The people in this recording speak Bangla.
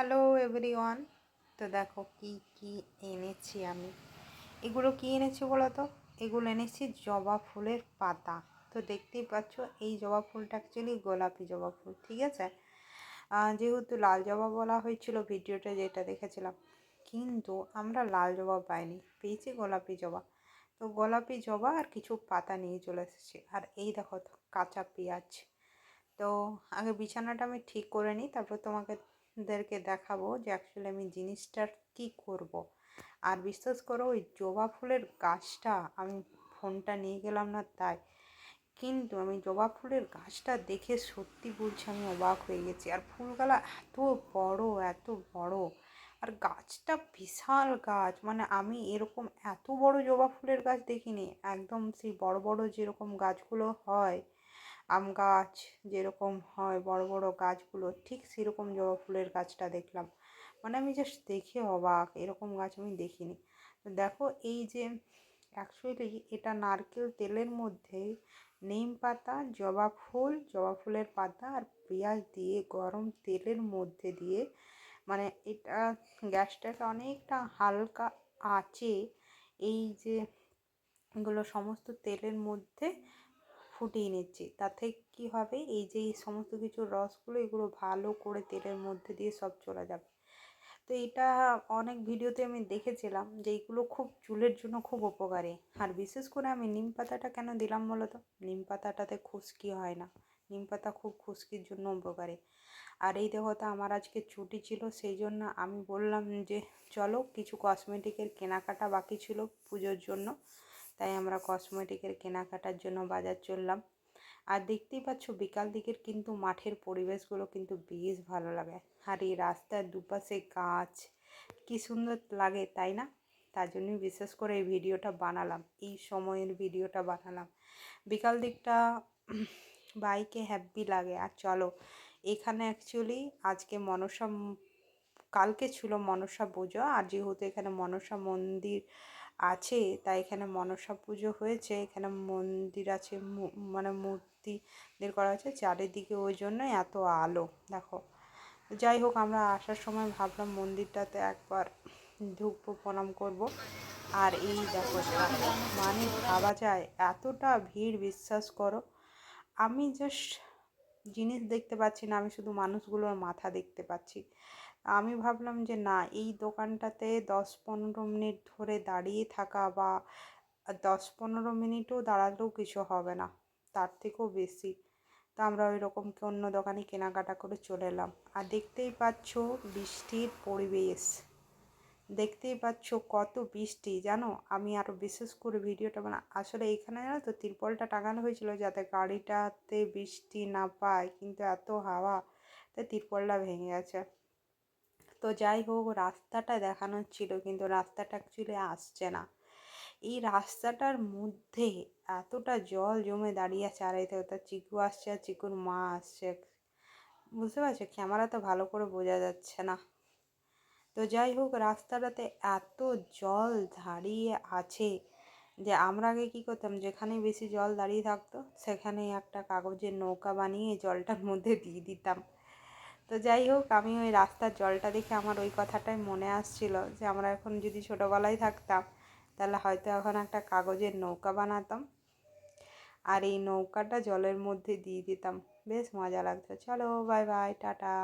Hello everyone. তো দেখো কি কি এনেছি আমি। এগুলো কি এনেছি বলো তো? এগুলো এনেছি জবা ফুলের পাতা। তো দেখতেই পাচ্ছ এই জবা ফুলটা অ্যাকচুয়ালি গোলাপি জবা ফুল, ঠিক আছে? যেহেতু লাল জবা বলা হয়েছিল ভিডিওটা যেটা দেখেছিলাম। কিন্তু আমরা লাল জবা পাইনি, পেয়েছি গোলাপি জবা। তো গোলাপি জবা আর কিছু পাতা নিয়ে চলে এসেছি। আর এই দেখো কাঁচা পেঁয়াজ। তো আগে বিছানাটা আমি ঠিক করে নিই, তারপর তোমাকে দেরকে দেখাবো যে অ্যাকচুয়ালি আমি জিনিসটার কি করব। আর বিশ্বাস করো ওই জবা ফুলের গাছটা আমি ফোনটা নিয়ে গেলাম না তাই। কিন্তু আমি জবা ফুলের গাছটা দেখে সত্যি বলছি আমি অবাক হয়ে গেছি। আর ফুলগালা এত বড় এত বড়। আর গাছটা বিশাল গাছ। মানে আমি এরকম এত বড় জবা ফুলের গাছ দেখিনি। একদম সেই বড় বড় যেরকম গাছগুলো হয়। আম গাছ যেরকম হয়, বড় বড় গাছগুলো, ঠিক সেরকম জবা ফুলের গাছটা দেখলাম। মানে আমি জাস্ট দেখে অবাক, এরকম গাছ আমি দেখিনি। তো দেখো, এই যে অ্যাকচুয়ালি এটা নারকেল তেলের মধ্যে নিম পাতা, জবা ফুল, জবা ফুলের পাতা আর পেঁয়াজ দিয়ে, গরম তেলের মধ্যে দিয়ে মানে এটা গ্যাসটাকে অনেকটা হালকা আঁচে এই যে এগুলো সমস্ত তেলের মধ্যে ফুটিয়ে নিচ্ছি। তাতে কি হবে? এই যে এই সমস্ত কিছু রসগুলো, এগুলো ভালো করে তেলের মধ্যে দিয়ে সব চলে যাবে। তো এটা অনেক ভিডিওতে আমি দেখেছিলাম যে এইগুলো খুব চুলের জন্য খুব উপকারী। আর বিশেষ করে আমি নিম পাতাটা কেন দিলাম বলো তো নিম পাতাটাতে খুশকি হয় না। নিম পাতা খুব খুশকির জন্য উপকারী। আর এই দেখো তো, আমার আজকে ছুটি ছিল, সেই জন্য আমি বললাম যে চলো কিছু কসমেটিকের কেনাকাটা বাকি ছিল পুজোর জন্য। তাই আমরা কসমেটিকের কেনাকাটার জন্য বাজার চললাম। আর দেখতেই পাচ্ছ, বিকাল দিকের কিন্তু মাঠের পরিবেশগুলো কিন্তু বেশ ভালো লাগে। আর এই রাস্তার দুপাশে গাছ, কি সুন্দর লাগে, তাই না? তার জন্যই বিশেষ করে এই ভিডিওটা বানালাম, এই সময়ের ভিডিওটা বানালাম। বিকাল দিকটা বাইকে হ্যাপি লাগে। আর চলো, এখানে অ্যাকচুয়ালি আজকে মনসা, কালকে ছিল মনসা পুজো। আর যেহেতু এখানে মনসা মন্দির আছে, তাই এখানে মনসা পুজো হয়েছে, এখানে মন্দির আছে মানে মূর্তিদের করা হয়েছে, চারিদিকে ওই জন্য এত আলো, দেখো। যাই হোক, আমরা আসার সময় ভাবলাম মন্দিরটাতে একবার ঢুকবো, প্রণাম করব। আর এই দেখো মানে ভাবা যায়, এতটা ভিড়, বিশ্বাস করো। আমি জাস্ট জিনিস দেখতে পাচ্ছি না, আমি শুধু মানুষগুলোর মাথা দেখতে পাচ্ছি। আমি ভাবলাম যে না, এই দোকানটাতে দশ পনেরো মিনিট ধরে দাঁড়িয়ে থাকা বা দশ পনেরো মিনিটও দাঁড়ালেও কিছু হবে না, তার থেকেও বেশি। তা আমরা ওই রকম অন্য দোকানে কেনাকাটা করে চলে এলাম। আর দেখতেই পাচ্ছ বৃষ্টির পরিবেশ। দেখতেই পাচ্ছ কত বৃষ্টি, জানো? আমি আরও বিশেষ করে ভিডিওটা মানে আসলে এখানে জানো তো তিরপলটা টাঙানো হয়েছিল যাতে গাড়িটাতে বৃষ্টি না পায়, কিন্তু এত হাওয়া, তাই তিরপলটা ভেঙে গেছে। তো যাই হোক, রাস্তাটা দেখানোর ছিল, কিন্তু রাস্তাটা অ্যাকচুয়ালি আসছে না। এই রাস্তাটার মধ্যে এতটা জল জমে দাঁড়িয়ে আছে, আর এতে ওটা চিকু আসছে আর চিকুর মা আসছে। বুঝতে পারছ? ক্যামেরা তো ভালো করে বোঝা যাচ্ছে না। তো যাই হোক, রাস্তাটাতে এত জল দাঁড়িয়ে আছে যে আমরা আগে কী করতাম যেখানে বেশি জল দাঁড়িয়ে থাকতো সেখানে একটা কাগজের নৌকা বানিয়ে জলটার মধ্যে দিয়ে দিতাম। তো যাই হোক, আমি ওই রাস্তার জলটা দেখে আমার ওই কথাটাই মনে আসছিল যে আমরা এখন যদি ছোটোবেলায় থাকতাম, তাহলে হয়তো এখন একটা কাগজের নৌকা বানাতাম আর এই নৌকাটা জলের মধ্যে দিয়ে দিতাম। বেশ মজা লাগতো। চলো বাই বাই টাটা।